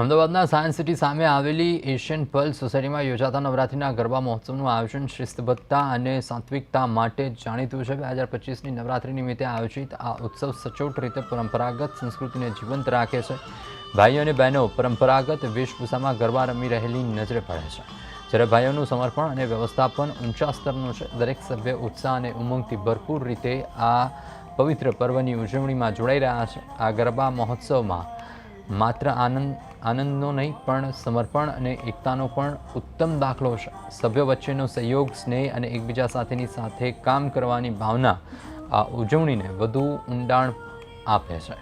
અમદાવાદના science city સામે આવેલી એશિયન પર્લ સોસાયટીમાં યોજાતા નવરાત્રિના ગરબા મહોત્સવનું આયોજન શિસ્તબદ્ધતા અને સાત્વિકતા માટે જાણીતું છે. બે હજાર પચીસની નવરાત્રિ નિમિત્તે આયોજિત આ ઉત્સવ સચોટ રીતે પરંપરાગત સંસ્કૃતિને જીવંત રાખે છે. ભાઈઓ અને બહેનો પરંપરાગત વેશભૂષામાં ગરબા રમી રહેલી નજરે પડે છે. જ્યારે ભાઈઓનું સમર્પણ અને વ્યવસ્થાપન ઊંચા સ્તરનું છે, દરેક સભ્ય ઉત્સાહ અને ઉમંગથી ભરપૂર રીતે આ પવિત્ર પર્વની ઉજવણીમાં જોડાઈ રહ્યા છે. આ ગરબા મહોત્સવમાં માત્ર આનંદ આનંદનો નહીં, પણ સમર્પણ અને એકતાનો પણ ઉત્તમ દાખલો છે. સભ્યો વચ્ચેનો સહયોગ, સ્નેહ અને એકબીજા સાથેની સાથે કામ કરવાની ભાવના આ ઉજવણીને વધુ ઊંડાણ આપે છે.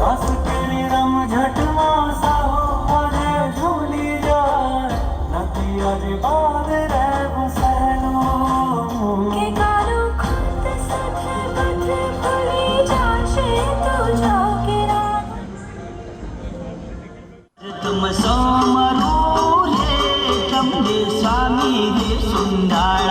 રસ ಸುಂದಾಳ